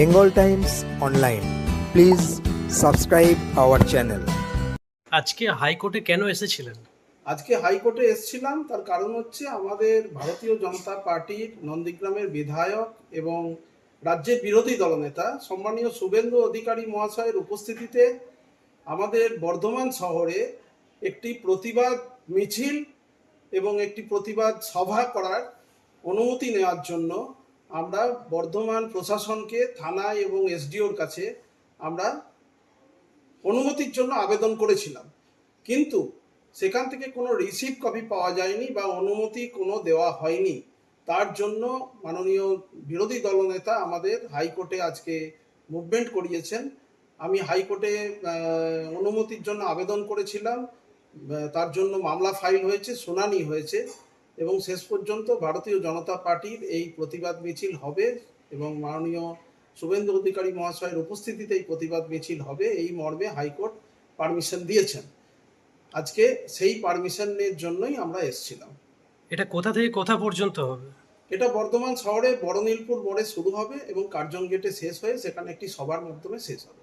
Bengal Times online please subscribe our channel আজকে হাইকোর্টে কেন এসেছিলেন? আজকে হাইকোর্টে এসেছিলাম তার কারণ হচ্ছে আমাদের ভারতীয় জনতা পার্টির নন্দীগ্রামের বিধায়ক এবং রাজ্যের বিরোধী দলনেতা সম্মানীয় শুভেন্দু অধিকারী মহাশয়ের উপস্থিতিতে আমাদের বর্ধমান শহরে একটি প্রতিবাদ মিছিল এবং একটি প্রতিবাদ সভা করার অনুমতি নেওয়ার জন্য আমরা বর্ধমান প্রশাসনকে থানায় এবং এসডিওর কাছে আমরা অনুমতির জন্য আবেদন করেছিলাম। কিন্তু সেখান থেকে কোনো রিসিভ কপি পাওয়া যায়নি বা অনুমতি কোনো দেওয়া হয়নি। তার জন্য মাননীয় বিরোধী দলনেতা আমাদের হাইকোর্টে আজকে মুভমেন্ট করিয়েছেন। আমি হাইকোর্টে অনুমতির জন্য আবেদন করেছিলাম। তার জন্য মামলা ফাইল হয়েছে, শুনানি হয়েছে। এবং শেষ পর্যন্ত ভারতীয় জনতা পার্টির এই প্রতিবাদ মিছিল হবে এবং মাননীয় শুভেন্দু অধিকারী মহাশয়ের উপস্থিতিতে এই প্রতিবাদ মিছিল হবে। এই মর্মে হাইকোর্ট পারমিশন দিয়েছেন। আজকে সেই পারমিশনের জন্যই আমরা এসেছিলাম। এটা কোথা থেকে কোথা পর্যন্ত হবে? এটা বর্ধমান শহরে বড় নীলপুর মোড়ে শুরু হবে এবং কার্জন গেটে শেষ হয়ে সেখানে একটি সভার মাধ্যমে শেষ হবে।